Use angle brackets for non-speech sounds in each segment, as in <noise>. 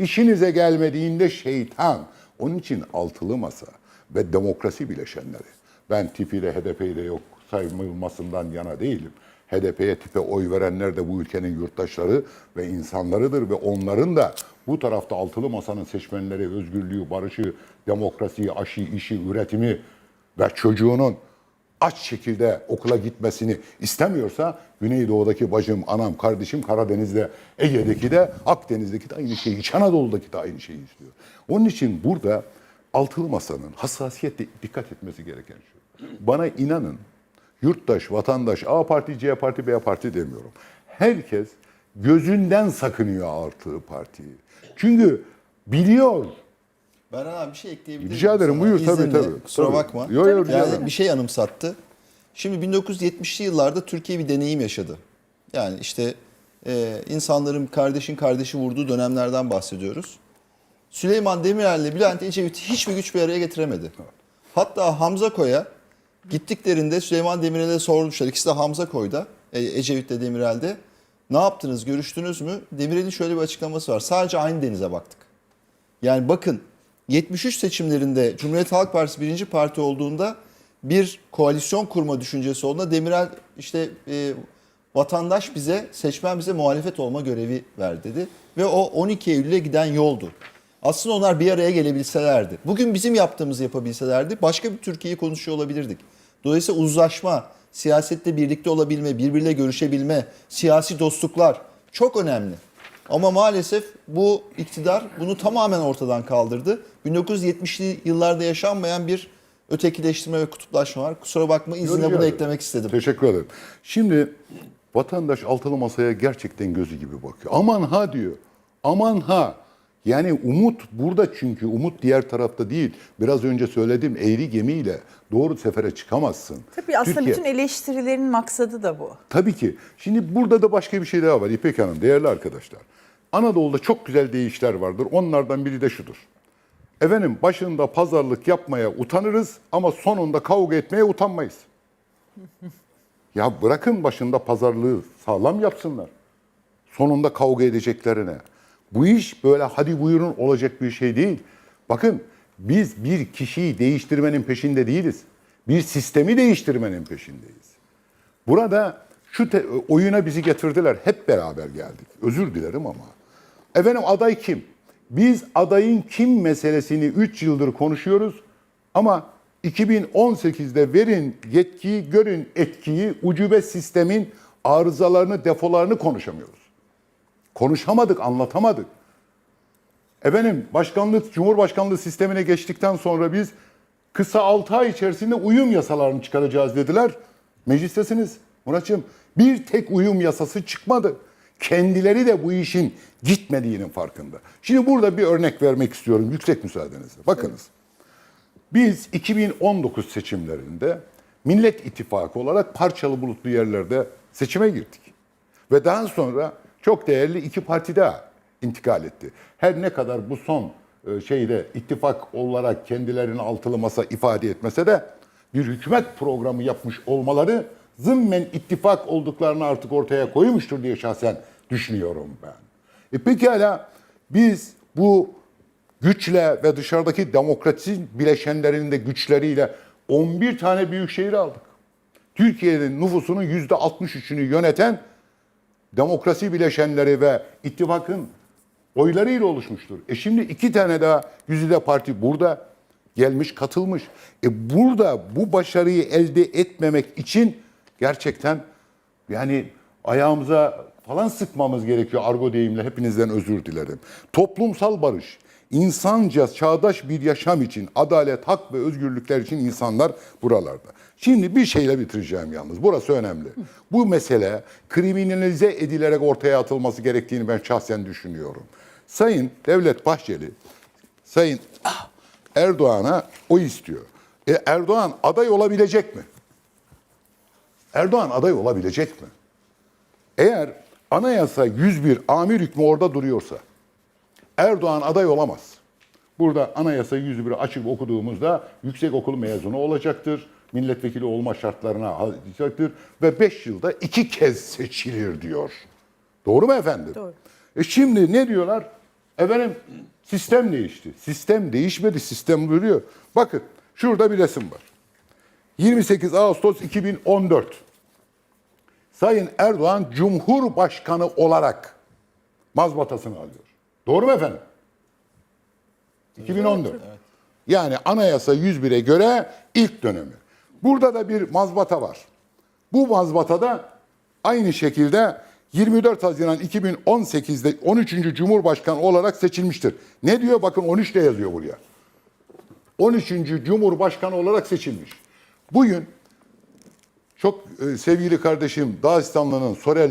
İşinize gelmediğinde şeytan. Onun için altılı masa ve demokrasi bileşenleri. Ben tipiyle HDP'yi yok sayılmasından yana değilim. HDP'ye tipe oy verenler de bu ülkenin yurttaşları ve insanlarıdır ve onların da bu tarafta altılı masanın seçmenleri özgürlüğü, barışı, demokrasiyi, aşı, işi, üretimi ve çocuğunun aç şekilde okula gitmesini istemiyorsa Güneydoğu'daki bacım, anam, kardeşim Karadeniz'de, Ege'deki de Akdeniz'deki de aynı şeyi, İç de aynı şeyi istiyor. Onun için burada altılı masanın hassasiyetle dikkat etmesi gereken şu. Bana inanın yurttaş, vatandaş, A parti, C parti, B parti demiyorum. Herkes gözünden sakınıyor altılı partiyi. Çünkü biliyor Berhan abi bir şey ekleyebilir Rica ederim, sana? buyur, tabii, İzninle. tabii. Kusura Tabii. bakma. Yo, yo, rica yani ederim. bir şey anımsattı. Şimdi 1970'li yıllarda Türkiye bir deneyim yaşadı. Yani işte e, insanların kardeşin kardeşi vurduğu dönemlerden bahsediyoruz. Süleyman Demirel ile Bülent Ecevit'i hiçbir güç bir araya getiremedi. Hatta Hamza Koy'a gittiklerinde Süleyman Demirel'e sormuşlar. İkisi de Hamza Koy'da, e, Ecevit de Demirel'de. Ne yaptınız, görüştünüz mü? Demirel'in şöyle bir açıklaması var. Sadece aynı denize baktık. Yani bakın 73 seçimlerinde Cumhuriyet Halk Partisi birinci parti olduğunda bir koalisyon kurma düşüncesi olduğunda Demirel işte e, vatandaş bize, seçmen bize muhalefet olma görevi ver dedi. Ve o 12 Eylül'e giden yoldu. Aslında onlar bir araya gelebilselerdi. Bugün bizim yaptığımızı yapabilselerdi başka bir Türkiye'yi konuşuyor olabilirdik. Dolayısıyla uzlaşma, siyasette birlikte olabilme, birbiriyle görüşebilme, siyasi dostluklar çok önemli. Ama maalesef bu iktidar bunu tamamen ortadan kaldırdı. 1970'li yıllarda yaşanmayan bir ötekileştirme ve kutuplaşma var. Kusura bakma izninle Rica bunu ederim. eklemek istedim. Teşekkür ederim. Şimdi vatandaş altılı masaya gerçekten gözü gibi bakıyor. Aman ha diyor. Aman ha. Yani umut burada çünkü umut diğer tarafta değil. Biraz önce söyledim eğri gemiyle doğru sefere çıkamazsın. Tabii aslında Türkiye- bütün eleştirilerin maksadı da bu. Tabii ki. Şimdi burada da başka bir şey daha var İpek Hanım, değerli arkadaşlar. Anadolu'da çok güzel deyişler vardır. Onlardan biri de şudur. Efendim başında pazarlık yapmaya utanırız ama sonunda kavga etmeye utanmayız. <laughs> ya bırakın başında pazarlığı sağlam yapsınlar. Sonunda kavga edeceklerine. Bu iş böyle hadi buyurun olacak bir şey değil. Bakın biz bir kişiyi değiştirmenin peşinde değiliz. Bir sistemi değiştirmenin peşindeyiz. Burada şu oyuna bizi getirdiler. Hep beraber geldik. Özür dilerim ama. Efendim aday kim? Biz adayın kim meselesini 3 yıldır konuşuyoruz. Ama 2018'de verin yetkiyi, görün etkiyi, ucube sistemin arızalarını, defolarını konuşamıyoruz. Konuşamadık, anlatamadık. Efendim başkanlık, cumhurbaşkanlığı sistemine geçtikten sonra biz kısa 6 ay içerisinde uyum yasalarını çıkaracağız dediler. Meclistesiniz Muratçım. Bir tek uyum yasası çıkmadı. Kendileri de bu işin gitmediğinin farkında. Şimdi burada bir örnek vermek istiyorum yüksek müsaadenizle. Bakınız. Biz 2019 seçimlerinde Millet İttifakı olarak parçalı bulutlu yerlerde seçime girdik. Ve daha sonra çok değerli iki parti daha intikal etti. Her ne kadar bu son e, şeyde ittifak olarak kendilerini altılı masa ifade etmese de bir hükümet programı yapmış olmaları zımmen ittifak olduklarını artık ortaya koymuştur diye şahsen düşünüyorum ben. E pekala biz bu güçle ve dışarıdaki demokrasi bileşenlerinin de güçleriyle 11 tane büyük şehir aldık. Türkiye'nin nüfusunun %63'ünü yöneten demokrasi bileşenleri ve ittifakın oylarıyla oluşmuştur. E şimdi iki tane daha Güzide Parti burada gelmiş, katılmış. E burada bu başarıyı elde etmemek için gerçekten yani ayağımıza falan sıkmamız gerekiyor argo deyimle hepinizden özür dilerim. Toplumsal barış, insanca çağdaş bir yaşam için adalet, hak ve özgürlükler için insanlar buralarda. Şimdi bir şeyle bitireceğim yalnız. Burası önemli. Bu mesele kriminalize edilerek ortaya atılması gerektiğini ben şahsen düşünüyorum. Sayın Devlet Bahçeli, Sayın Erdoğan'a o istiyor. E Erdoğan aday olabilecek mi? Erdoğan aday olabilecek mi? Eğer anayasa 101 amir hükmü orada duruyorsa Erdoğan aday olamaz. Burada anayasa 101'i açıp okuduğumuzda yüksek okul mezunu olacaktır. Milletvekili olma şartlarına alacaktır ve 5 yılda iki kez seçilir diyor. Doğru mu efendim? Doğru. E şimdi ne diyorlar? Efendim sistem değişti. Sistem değişmedi, sistem duruyor. Bakın şurada bir resim var. 28 Ağustos 2014. Sayın Erdoğan Cumhurbaşkanı olarak mazbatasını alıyor. Doğru mu efendim? 2014. Yani anayasa 101'e göre ilk dönemi. Burada da bir mazbata var. Bu mazbatada aynı şekilde 24 Haziran 2018'de 13. Cumhurbaşkanı olarak seçilmiştir. Ne diyor? Bakın 13 de yazıyor buraya. 13. Cumhurbaşkanı olarak seçilmiş. Bugün çok e, sevgili kardeşim Dağistanlı'nın Sorel e,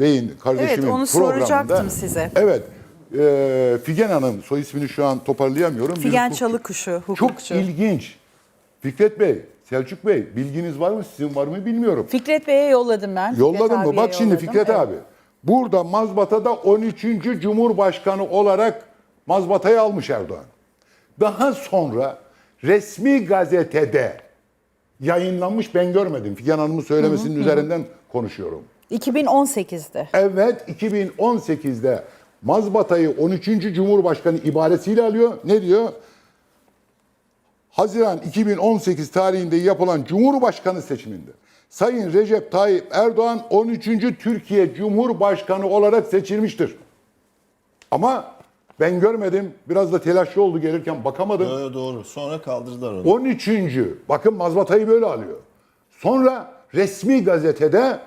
Bey'in kardeşimin Evet, onu programında. soracaktım size. Evet. E, Figen Hanım soy ismini şu an toparlayamıyorum. Figen Çalıkuşu, Çok hukukçu. ilginç. Fikret Bey, Selçuk Bey bilginiz var mı? Sizin var mı bilmiyorum. Fikret Bey'e yolladım ben. Yolladım mı? Bak şimdi. Fikret Evet. abi. Burada mazbatada 13. Cumhurbaşkanı olarak mazbatayı almış Erdoğan. Daha sonra resmi gazetede yayınlanmış ben görmedim. Figen Hanım'ın söylemesinin üzerinden konuşuyorum. 2018'de. Evet 2018'de mazbatayı 13. Cumhurbaşkanı ibaresiyle alıyor. Ne diyor? Haziran 2018 tarihinde yapılan Cumhurbaşkanı seçiminde Sayın Recep Tayyip Erdoğan 13. Türkiye Cumhurbaşkanı olarak seçilmiştir. Ama ben görmedim. Biraz da telaşlı oldu gelirken bakamadım. Doğru, doğru. Sonra kaldırdılar onu. 13. Bakın mazbatayı böyle alıyor. Sonra resmi gazetede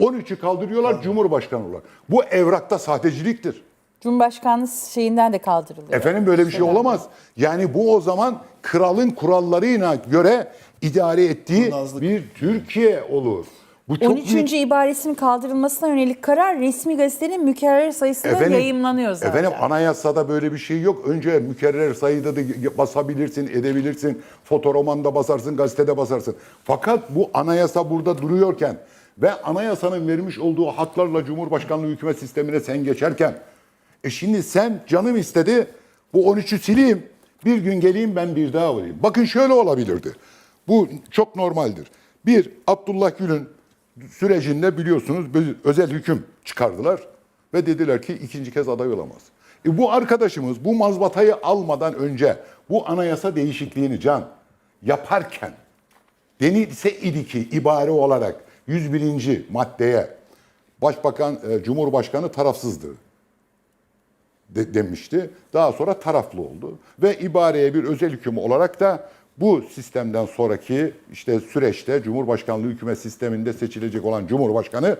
13'ü kaldırıyorlar Cumhurbaşkanı olarak. Bu evrakta sahteciliktir. Cumhurbaşkanlığı şeyinden de kaldırılıyor. Efendim böyle bir şey olamaz. Yani bu o zaman kralın kurallarına göre idare ettiği Kurnazlık. bir Türkiye olur. Bu çok 13. büyük- ibaresinin kaldırılmasına yönelik karar resmi gazetenin mükerrer sayısında yayımlanıyor zaten. Efendim anayasada böyle bir şey yok. Önce mükerrer sayıda da basabilirsin, edebilirsin. Fotoromanda basarsın, gazetede basarsın. Fakat bu anayasa burada duruyorken ve anayasanın vermiş olduğu haklarla Cumhurbaşkanlığı hükümet sistemine sen geçerken e şimdi sen canım istedi bu 13'ü sileyim. Bir gün geleyim ben bir daha vurayım. Bakın şöyle olabilirdi. Bu çok normaldir. Bir, Abdullah Gül'ün sürecinde biliyorsunuz özel hüküm çıkardılar. Ve dediler ki ikinci kez aday olamaz. E bu arkadaşımız bu mazbatayı almadan önce bu anayasa değişikliğini can yaparken denilse idi ki ibare olarak 101. maddeye Başbakan, e, Cumhurbaşkanı tarafsızdır de- demişti. Daha sonra taraflı oldu ve ibareye bir özel hüküm olarak da bu sistemden sonraki işte süreçte Cumhurbaşkanlığı hükümet sisteminde seçilecek olan Cumhurbaşkanı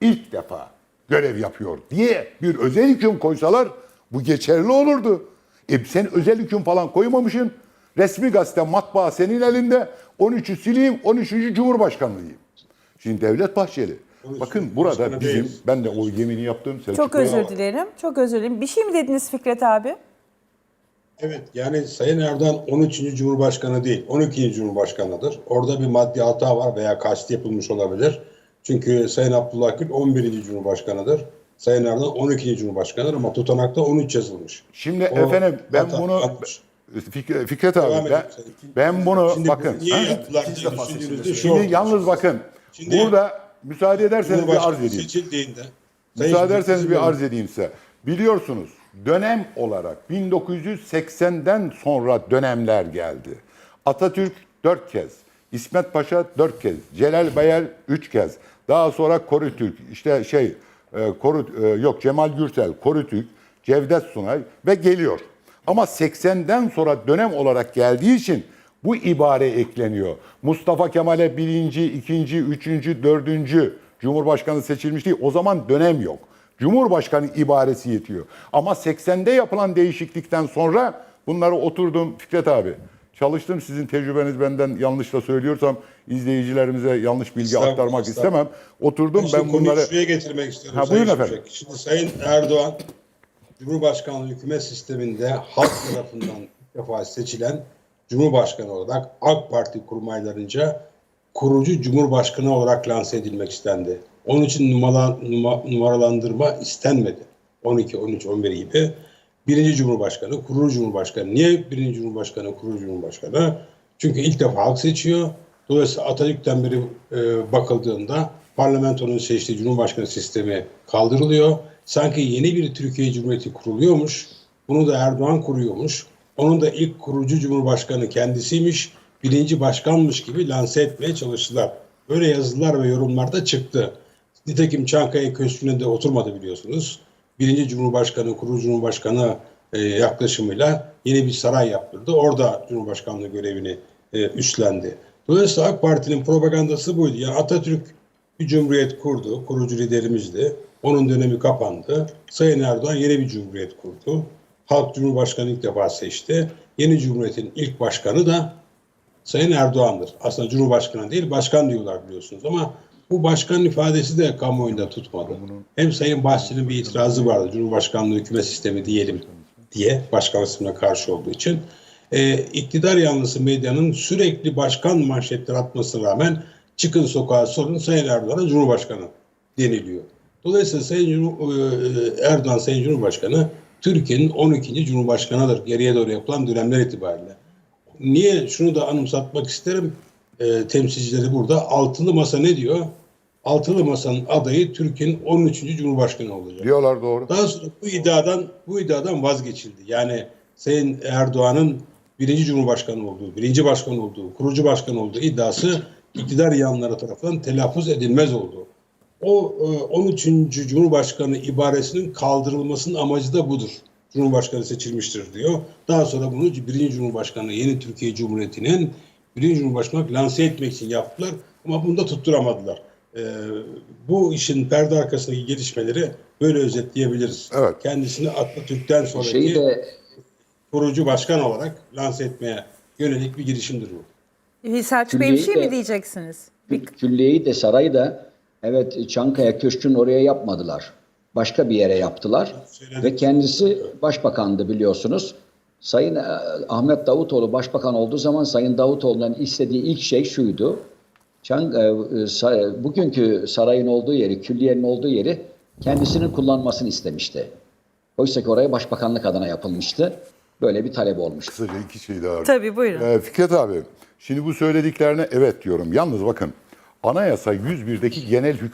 ilk defa görev yapıyor diye bir özel hüküm koysalar bu geçerli olurdu. E sen özel hüküm falan koymamışsın. Resmi gazete matbaa senin elinde. 13'ü sileyim, 13. Cumhurbaşkanlığıyım. Şimdi Devlet Bahçeli. Bakın burada bizim, ben de o yemini yaptım. Selçuk Çok özür dilerim. Çok özür dilerim. Bir şey mi dediniz Fikret abi? Evet yani Sayın Erdoğan 13. Cumhurbaşkanı değil 12. Cumhurbaşkanıdır. Orada bir maddi hata var veya kasti yapılmış olabilir. Çünkü Sayın Abdullah Gül 11. Cumhurbaşkanıdır. Sayın Erdoğan 12. Cumhurbaşkanıdır ama tutanakta 13 yazılmış. Şimdi O efendim ben hata bunu. Fik- Fikret abi ben, ben bunu Şimdi bakın. niye ha? yaptılar diye düşündüğünüzde şu Şimdi yalnız bakın. Şimdi- burada müsaade ederseniz bir arz edeyim. Müsaade ederseniz bir arz edeyim size. Biliyorsunuz dönem olarak 1980'den sonra dönemler geldi. Atatürk dört kez, İsmet Paşa dört kez, Celal Bayar üç kez. Daha sonra Korutürk, işte şey, e, Korut, e, yok Cemal Gürsel, Korutürk, Cevdet Sunay ve geliyor. Ama 80'den sonra dönem olarak geldiği için bu ibare ekleniyor. Mustafa Kemal'e birinci, ikinci, üçüncü, dördüncü Cumhurbaşkanı seçilmiş değil. O zaman dönem yok. Cumhurbaşkanı ibaresi yetiyor. Ama 80'de yapılan değişiklikten sonra bunları oturdum Fikret abi. Çalıştım sizin tecrübeniz benden yanlış da söylüyorsam izleyicilerimize yanlış bilgi Estağfurullah, aktarmak estağfurullah. istemem. Oturdum Şimdi ben bunları şuraya getirmek istiyorum. Ha, buyurun efendim. Şimşek. Şimdi Sayın Erdoğan Cumhurbaşkanlığı hükümet sisteminde halk tarafından ilk defa seçilen Cumhurbaşkanı olarak AK Parti kurmaylarınca kurucu Cumhurbaşkanı olarak lanse edilmek istendi. Onun için numara, numa- numaralandırma istenmedi. 12, 13, 11 gibi. Birinci Cumhurbaşkanı, kurucu Cumhurbaşkanı. Niye birinci Cumhurbaşkanı, kurucu Cumhurbaşkanı? Çünkü ilk defa halk seçiyor. Dolayısıyla Atatürk'ten beri e, bakıldığında parlamentonun seçtiği Cumhurbaşkanı sistemi kaldırılıyor. Sanki yeni bir Türkiye Cumhuriyeti kuruluyormuş. Bunu da Erdoğan kuruyormuş. Onun da ilk kurucu Cumhurbaşkanı kendisiymiş. Birinci başkanmış gibi lanse etmeye çalıştılar. Böyle yazılar ve yorumlar da çıktı. Nitekim Çankaya Köşkü'ne de oturmadı biliyorsunuz. Birinci Cumhurbaşkanı, kurucu Cumhurbaşkanı e, yaklaşımıyla yeni bir saray yaptırdı. Orada Cumhurbaşkanlığı görevini e, üstlendi. Dolayısıyla AK Parti'nin propagandası buydu. Yani Atatürk bir cumhuriyet kurdu, kurucu liderimizdi. Onun dönemi kapandı. Sayın Erdoğan yeni bir cumhuriyet kurdu. Halk Cumhurbaşkanı ilk defa seçti. Yeni cumhuriyetin ilk başkanı da Sayın Erdoğan'dır. Aslında Cumhurbaşkanı değil, başkan diyorlar biliyorsunuz ama bu başkan ifadesi de kamuoyunda tutmadı. Hem Sayın Bahçeli'nin bir itirazı vardı. Cumhurbaşkanlığı hükümet sistemi diyelim diye başkan ismine karşı olduğu için. Ee, iktidar yanlısı medyanın sürekli başkan manşetleri atmasına rağmen çıkın sokağa sorun Sayın Erdoğan'a Cumhurbaşkanı deniliyor. Dolayısıyla Sayın e, Erdoğan Sayın Cumhurbaşkanı Türkiye'nin 12. Cumhurbaşkanıdır geriye doğru yapılan dönemler itibariyle. Niye şunu da anımsatmak isterim e, temsilcileri burada. Altılı Masa ne diyor? Altılı Masa'nın adayı Türkiye'nin 13. Cumhurbaşkanı olacak. Diyorlar doğru. Daha sonra bu iddiadan bu iddiadan vazgeçildi. Yani Sayın Erdoğan'ın birinci Cumhurbaşkanı olduğu, birinci başkan olduğu, kurucu başkan olduğu iddiası iktidar yanları tarafından telaffuz edilmez oldu. O e, 13. Cumhurbaşkanı ibaresinin kaldırılmasının amacı da budur. Cumhurbaşkanı seçilmiştir diyor. Daha sonra bunu birinci Cumhurbaşkanı yeni Türkiye Cumhuriyeti'nin birinci Cumhurbaşkanı lanse etmek için yaptılar. Ama bunu da tutturamadılar. E, bu işin perde arkasındaki gelişmeleri böyle özetleyebiliriz. Evet. Kendisini Atatürk'ten sonraki Şeyi de kurucu başkan olarak lanse etmeye yönelik bir girişimdir bu. Ee, Selçuk Bey bir şey Külliyeyi mi de- diyeceksiniz? Bir- külliyeyi de sarayı da evet Çankaya Köşkü'nün oraya yapmadılar. Başka bir yere yaptılar. Ve kendisi başbakandı biliyorsunuz. Sayın e, Ahmet Davutoğlu başbakan olduğu zaman Sayın Davutoğlu'ndan istediği ilk şey şuydu. Çan, e, e, bugünkü sarayın olduğu yeri, külliyenin olduğu yeri kendisinin kullanmasını istemişti. Oysa ki oraya başbakanlık adına yapılmıştı. Böyle bir talep olmuştu. Kısaca iki şey daha. Tabii buyurun. Ee, Fikret abi, şimdi bu söylediklerine evet diyorum. Yalnız bakın, Anayasa 101'deki genel hüküm